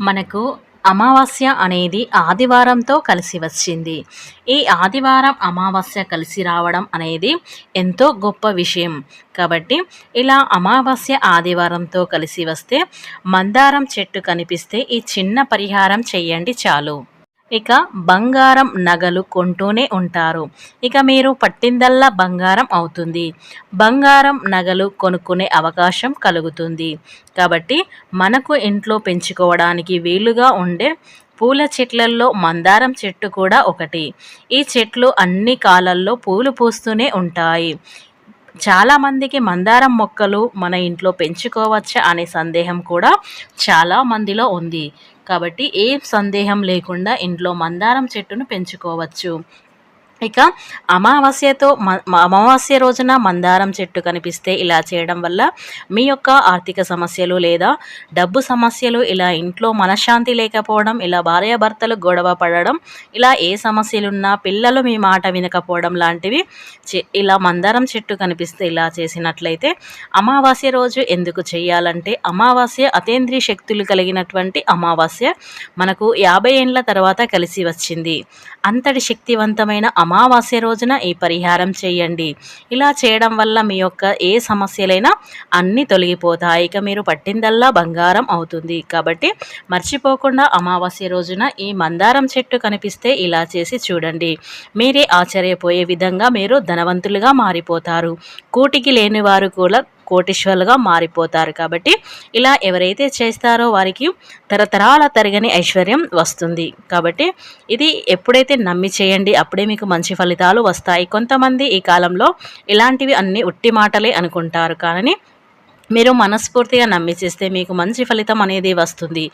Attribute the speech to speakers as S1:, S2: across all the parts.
S1: మనకు అమావాస్య అనేది ఆదివారంతో కలిసి వచ్చింది. ఈ ఆదివారం అమావాస్య కలిసి రావడం అనేది ఎంతో గొప్ప విషయం. కాబట్టి ఇలా అమావాస్య ఆదివారంతో కలిసి వస్తే మందారం చెట్టు కనిపిస్తే ఈ చిన్న పరిహారం చేయండి చాలు. ఇక బంగారం నగలు కొంటూనే ఉంటారు. ఇక మీరు పట్టిందల్లా బంగారం అవుతుంది. బంగారం నగలు కొనుక్కునే అవకాశం కలుగుతుంది. కాబట్టి మనకు ఇంట్లో పెంచుకోవడానికి వీలుగా ఉండే పూల చెట్లల్లో మందారం చెట్టు కూడా ఒకటి. ఈ చెట్లు అన్ని కాలాల్లో పూలు పూస్తూనే ఉంటాయి. చాలామందికి మందారం మొక్కలు మన ఇంట్లో పెంచుకోవచ్చా అనే సందేహం కూడా చాలా మందిలో ఉంది. కాబట్టి ఏ సందేహం లేకుండా ఇంట్లో మందారం చెట్టును పెంచుకోవచ్చు. ఇక అమావాస్యతో అమావాస్య రోజున మందారం చెట్టు కనిపిస్తే ఇలా చేయడం వల్ల మీ యొక్క ఆర్థిక సమస్యలు లేదా డబ్బు సమస్యలు ఇలా ఇంట్లో మనశ్శాంతి లేకపోవడం ఇలా భార్యాభర్తలు గొడవ పడడం ఇలా ఏ సమస్యలున్నా పిల్లలు మీ మాట వినకపోవడం లాంటివి ఇలా మందారం చెట్టు కనిపిస్తే ఇలా చేసినట్లయితే అమావాస్య రోజు ఎందుకు చేయాలంటే అమావాస్య అతేంద్రియ శక్తులు కలిగినటువంటి అమావాస్య మనకు యాభై ఏండ్ల తర్వాత కలిసి వచ్చింది. అంతటి శక్తివంతమైన అమావాస్య రోజున ఈ పరిహారం చేయండి. ఇలా చేయడం వల్ల మీ యొక్క ఏ సమస్యలైనా అన్నీ తొలగిపోతాయి. ఇక మీరు పట్టిందల్లా బంగారం అవుతుంది. కాబట్టి మర్చిపోకుండా అమావాస్య రోజున ఈ మందారం చెట్టు కనిపిస్తే ఇలా చేసి చూడండి. మీరే ఆశ్చర్యపోయే విధంగా మీరు ధనవంతులుగా మారిపోతారు. కూటికి లేని వారు కూడా కోటీశ్వరులుగా మారిపోతారు. కాబట్టి ఇలా ఎవరైతే చేస్తారో వారికి తరతరాల తరగని ఐశ్వర్యం వస్తుంది. కాబట్టి ఇది ఎప్పుడైతే నమ్మి చేయండి అప్పుడే మీకు మంచి ఫలితాలు వస్తాయి. కొంతమంది ఈ కాలంలో ఇలాంటివి అన్ని ఉట్టి మాటలే అనుకుంటారు. కానీ మీరు మనస్ఫూర్తిగా నమ్మి చేస్తే మీకు మంచి ఫలితం అనేది వస్తుంది.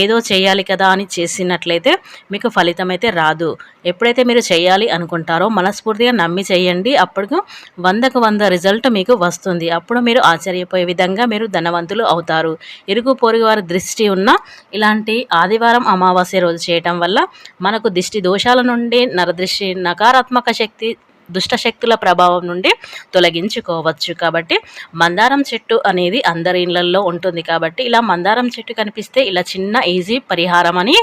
S1: ఏదో చేయాలి కదా అని చేసినట్లయితే మీకు ఫలితం అయితే రాదు. ఎప్పుడైతే మీరు చేయాలి అనుకుంటారో మనస్ఫూర్తిగా నమ్మి చేయండి. అప్పుడు వందకు వంద రిజల్ట్ మీకు వస్తుంది. అప్పుడు మీరు ఆశ్చర్యపోయే విధంగా మీరు ధనవంతులు అవుతారు. ఇరుగు పొరుగు వారి దృష్టి ఉన్న ఇలాంటి ఆదివారం అమావాస్య రోజు చేయటం వల్ల మనకు దిష్టి దోషాల నుండి నరదృష్టి నకారాత్మక శక్తి దుష్టశక్తుల ప్రభావం నుండి తొలగించుకోవచ్చు. కాబట్టి మందారం చెట్టు అనేది అందరి ఇళ్ళలో ఉంటుంది కాబట్టి ఇలా మందారం చెట్టు కనిపిస్తే ఇలా చిన్న ఈజీ పరిహారం అని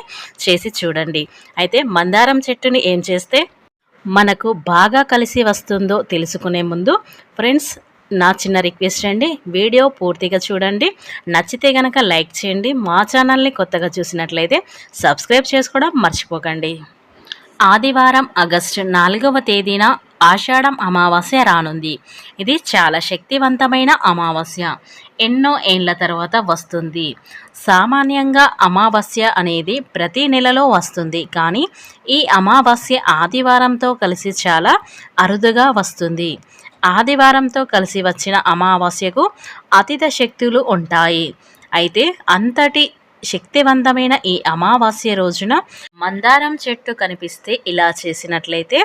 S1: చేసి చూడండి. అయితే మందారం చెట్టుని ఏం చేస్తే మనకు బాగా కలిసి వస్తుందో తెలుసుకునే ముందు ఫ్రెండ్స్ నా చిన్న రిక్వెస్ట్ అండి వీడియో పూర్తిగా చూడండి. నచ్చితే కనుక లైక్ చేయండి. మా ఛానల్ని కొత్తగా చూసినట్లయితే సబ్స్క్రైబ్ చేసుకోవడం మర్చిపోకండి. ఆదివారం ఆగస్టు నాలుగవ తేదీన ఆషాఢం అమావాస్య రానుంది. ఇది చాలా శక్తివంతమైన అమావాస్య. ఎన్నో ఏండ్ల తర్వాత వస్తుంది. సామాన్యంగా అమావాస్య అనేది ప్రతి నెలలో వస్తుంది. కానీ ఈ అమావాస్య ఆదివారంతో కలిసి చాలా అరుదుగా వస్తుంది. ఆదివారంతో కలిసి వచ్చిన అమావాస్యకు అతిథ శక్తులు ఉంటాయి. అయితే అంతటి శక్తివంతమైన ఈ అమావాస్య రోజున మందారం చెట్టు కనిపిస్తే ఇలా చేసినట్లయితే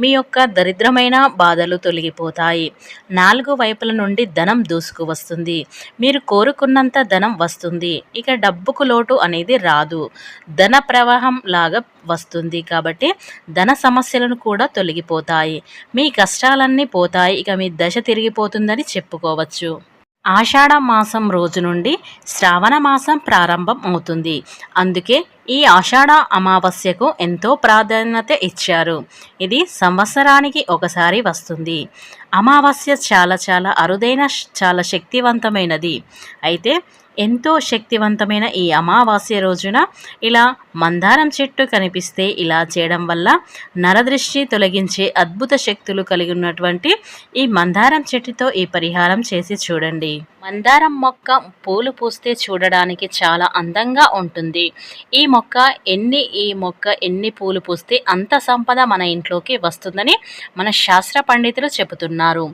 S1: మీ యొక్క దరిద్రమైన బాధలు తొలగిపోతాయి. నాలుగు వైపుల నుండి ధనం దూసుకు వస్తుంది. మీరు కోరుకున్నంత ధనం వస్తుంది. ఇక డబ్బుకు లోటు అనేది రాదు. ధన ప్రవాహం లాగా వస్తుంది కాబట్టి ధన సమస్యలను కూడా తొలగిపోతాయి. మీ కష్టాలన్నీ పోతాయి. ఇక మీ దశ తిరిగిపోతుందని చెప్పుకోవచ్చు. ఆషాఢ మాసం రోజు నుండి శ్రావణ మాసం ప్రారంభం అవుతుంది. అందుకే ఈ ఆషాఢ అమావాస్యకు ఎంతో ప్రాధాన్యత ఇచ్చారు. ఇది సంవత్సరానికి ఒకసారి వస్తుంది. అమావాస్య చాలా చాలా అరుదైన చాలా శక్తివంతమైనది. అయితే ఎంతో శక్తివంతమైన ఈ అమావాస్య రోజున ఇలా మందారం చెట్టు కనిపిస్తే ఇలా చేయడం వల్ల నరదృష్టి తొలగించే అద్భుత శక్తులు కలిగి ఉన్నటువంటి ఈ మందారం చెట్టుతో ఈ పరిహారం చేసి చూడండి. మందారం మొక్క పూలు పూస్తే చూడడానికి చాలా అందంగా ఉంటుంది. ఈ మొక్క ఎన్ని ఈ మొక్క ఎన్ని పూలు పూస్తే అంత సంపద మన ఇంట్లోకి వస్తుందని మన శాస్త్ర పండితులు చెబుతున్నారు.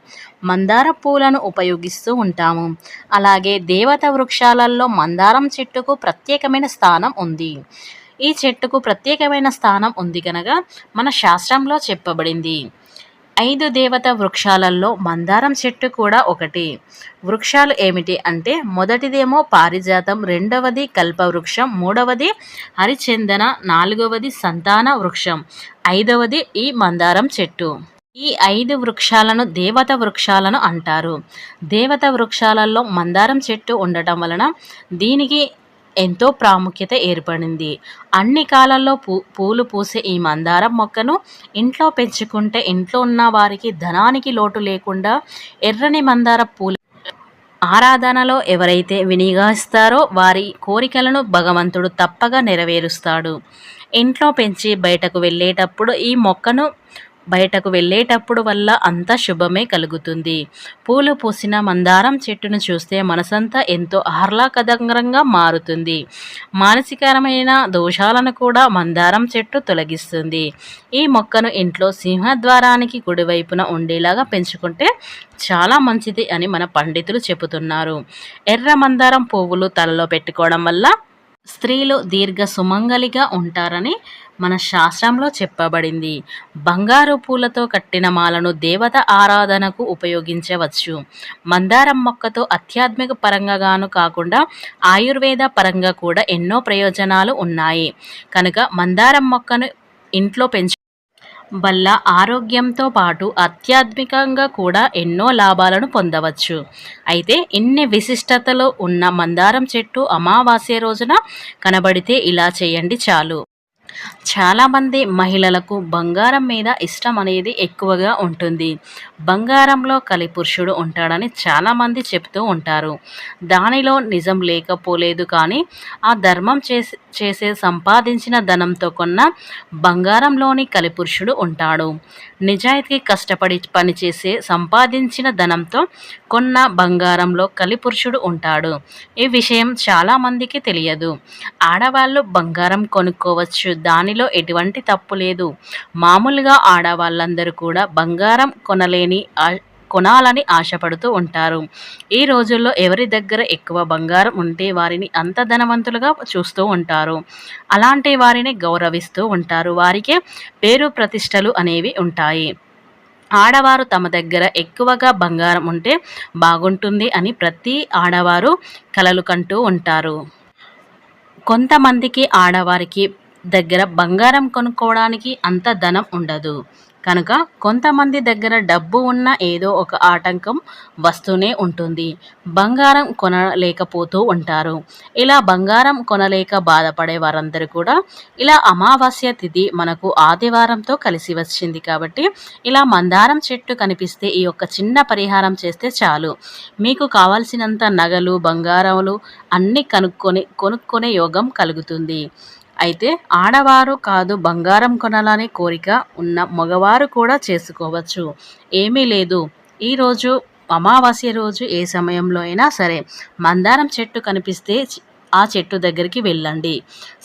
S1: మందార పూలను ఉపయోగిస్తూ ఉంటాము. అలాగే దేవత వృక్షాలలో మందారం చెట్టుకు ప్రత్యేకమైన స్థానం ఉంది. ఈ చెట్టుకు ప్రత్యేకమైన స్థానం ఉంది కనుక మన శాస్త్రంలో చెప్పబడింది. ఐదు దేవత వృక్షాలలో మందారం చెట్టు కూడా ఒకటి. వృక్షాలు ఏమిటి అంటే మొదటిదేమో పారిజాతం రెండవది కల్పవృక్షం మూడవది హరిచందన నాలుగవది సంతాన వృక్షం ఐదవది ఈ మందారం చెట్టు. ఈ ఐదు వృక్షాలను దేవత వృక్షాలను అంటారు. దేవత వృక్షాలలో మందారం చెట్టు ఉండటం వలన దీనికి ఎంతో ప్రాముఖ్యత ఏర్పడింది. అన్ని కాలాల్లో పూ పూలు పూసే ఈ మందారం మొక్కను ఇంట్లో పెంచుకుంటే ఇంట్లో ఉన్న వారికి ధనానికి లోటు లేకుండా ఎర్రని మందార పూలు ఆరాధనలో ఎవరైతే వినియోగిస్తారో వారి కోరికలను భగవంతుడు తప్పగా నెరవేరుస్తాడు. ఇంట్లో పెంచి బయటకు వెళ్ళేటప్పుడు ఈ మొక్కను బయటకు వెళ్ళేటప్పుడు వల్ల అంత శుభమే కలుగుతుంది. పూలు పూసిన మందారం చెట్టును చూస్తే మనసంతా ఎంతో ఆహ్లాదకరంగా మారుతుంది. మానసికరమైన దోషాలను కూడా మందారం చెట్టు తొలగిస్తుంది. ఈ మొక్కను ఇంట్లో సింహద్వారానికి కుడివైపున ఉండేలాగా పెంచుకుంటే చాలా మంచిది అని మన పండితులు చెబుతున్నారు. ఎర్ర మందారం పువ్వులు తలలో పెట్టుకోవడం వల్ల స్త్రీలు దీర్ఘ సుమంగలిగా ఉంటారని మన శాస్త్రంలో చెప్పబడింది. బంగారు పూలతో కట్టిన మాలను దేవత ఆరాధనకు ఉపయోగించవచ్చు. మందారం మొక్కతో ఆధ్యాత్మిక పరంగాను కాకుండా ఆయుర్వేద పరంగా కూడా ఎన్నో ప్రయోజనాలు ఉన్నాయి. కనుక మందారం మొక్కను ఇంట్లో పెంచు వల్ల ఆరోగ్యంతో పాటు ఆధ్యాత్మికంగా కూడా ఎన్నో లాభాలను పొందవచ్చు. అయితే ఇన్ని విశిష్టతలో ఉన్న మందారం చెట్టు అమావాస్య రోజున కనబడితే ఇలా చేయండి చాలు. చాలామంది మహిళలకు బంగారం మీద ఇష్టం అనేది ఎక్కువగా ఉంటుంది. బంగారంలో కలి పురుషుడు ఉంటాడని చాలామంది చెప్తూ ఉంటారు. దానిలో నిజం లేకపోలేదు కానీ ఆ ధర్మం చేసి చేసే సంపాదించిన ధనంతో కొన్న బంగారంలోని కలిపురుషుడు ఉంటాడు. నిజాయితీ కష్టపడి పనిచేసే సంపాదించిన ధనంతో కొన్న బంగారంలో కలిపురుషుడు ఉంటాడు. ఈ విషయం చాలామందికి తెలియదు. ఆడవాళ్ళు బంగారం కొనుక్కోవచ్చు. దానిలో ఎటువంటి తప్పు లేదు. మామూలుగా ఆడవాళ్ళందరూ కూడా బంగారం కొనలేని కొనాలని ఆశపడుతూ ఉంటారు. ఈ రోజుల్లో ఎవరి దగ్గర ఎక్కువ బంగారం ఉంటే వారిని అంత ధనవంతులుగా చూస్తూ ఉంటారు. అలాంటి వారిని గౌరవిస్తూ ఉంటారు. వారికే పేరు ప్రతిష్టలు అనేవి ఉంటాయి. ఆడవారు తమ దగ్గర ఎక్కువగా బంగారం ఉంటే బాగుంటుంది అని ప్రతి ఆడవారు కలలు కంటూ ఉంటారు. కొంతమందికి ఆడవారికి దగ్గర బంగారం కొనుక్కోవడానికి అంత ధనం ఉండదు. కనుక కొంతమంది దగ్గర డబ్బు ఉన్న ఏదో ఒక ఆటంకం వస్తూనే ఉంటుంది. బంగారం కొనలేకపోతూ ఉంటారు. ఇలా బంగారం కొనలేక బాధపడే వారందరూ కూడా ఇలా అమావాస్య తిథి మనకు ఆదివారంతో కలిసి వచ్చింది కాబట్టి ఇలా మందారం చెట్టు కనిపిస్తే ఈ యొక్క చిన్న పరిహారం చేస్తే చాలు. మీకు కావాల్సినంత నగలు బంగారములు అన్నీ కనుక్కొని కొనుక్కునే యోగం కలుగుతుంది. అయితే ఆడవారు కాదు బంగారం కొనాలనే కోరిక ఉన్న మగవారు కూడా చేసుకోవచ్చు. ఏమీ లేదు. ఈరోజు అమావాస్య రోజు ఏ సమయంలో అయినా సరే మందారం చెట్టు కనిపిస్తే ఆ చెట్టు దగ్గరికి వెళ్ళండి.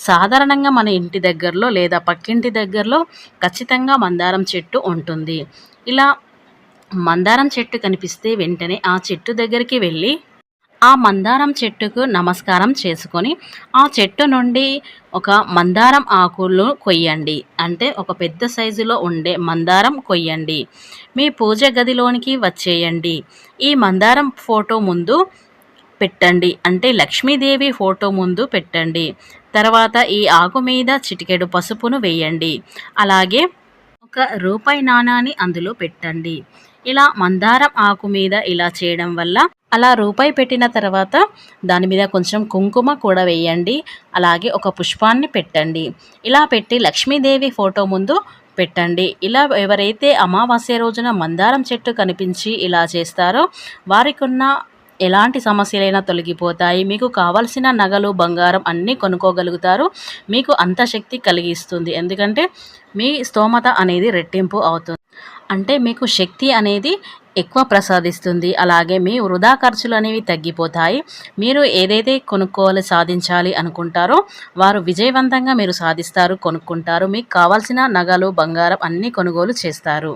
S1: సాధారణంగా మన ఇంటి దగ్గరలో లేదా పక్కింటి దగ్గరలో ఖచ్చితంగా మందారం చెట్టు ఉంటుంది. ఇలా మందారం చెట్టు కనిపిస్తే వెంటనే ఆ చెట్టు దగ్గరికి వెళ్ళి ఆ మందారం చెట్టుకు నమస్కారం చేసుకొని ఆ చెట్టు నుండి ఒక మందారం ఆకులు కొయ్యండి. అంటే ఒక పెద్ద సైజులో ఉండే మందారం కొయ్యండి. మీ పూజ గదిలోనికి వచ్చేయండి. ఈ మందారం ఫోటో ముందు పెట్టండి. అంటే లక్ష్మీదేవి ఫోటో ముందు పెట్టండి. తర్వాత ఈ ఆకు మీద చిటికెడు పసుపును వేయండి. అలాగే ఒక రూపాయి నాణాన్ని అందులో పెట్టండి. ఇలా మందారం ఆకు మీద ఇలా చేయడం వల్ల అలా రూపాయి పెట్టిన తర్వాత దాని మీద కొంచెం కుంకుమ కూడా వేయండి. అలాగే ఒక పుష్పాన్ని పెట్టండి. ఇలా పెట్టి లక్ష్మీదేవి ఫోటో ముందు పెట్టండి. ఇలా ఎవరైతే అమావాస్య రోజున మందారం చెట్టు కనిపించి ఇలా చేస్తారో వారికి ఉన్న ఎలాంటి సమస్యలైనా తొలగిపోతాయి. మీకు కావలసిన నగలు బంగారం అన్నీ కొనుక్కోగలుగుతారు. మీకు అంత శక్తి కలిగిస్తుంది. ఎందుకంటే మీ స్తోమత అనేది రెట్టింపు అవుతుంది. అంటే మీకు శక్తి అనేది ఎక్కువ ప్రసాదిస్తుంది. అలాగే మీ వృధా ఖర్చులు అనేవి తగ్గిపోతాయి. మీరు ఏదైతే కొనుక్కోవాలి సాధించాలి అనుకుంటారో వారు విజయవంతంగా మీరు సాధిస్తారు కొనుక్కుంటారు. మీకు కావాల్సిన నగలు బంగారం అన్నీ కొనుగోలు చేస్తారు.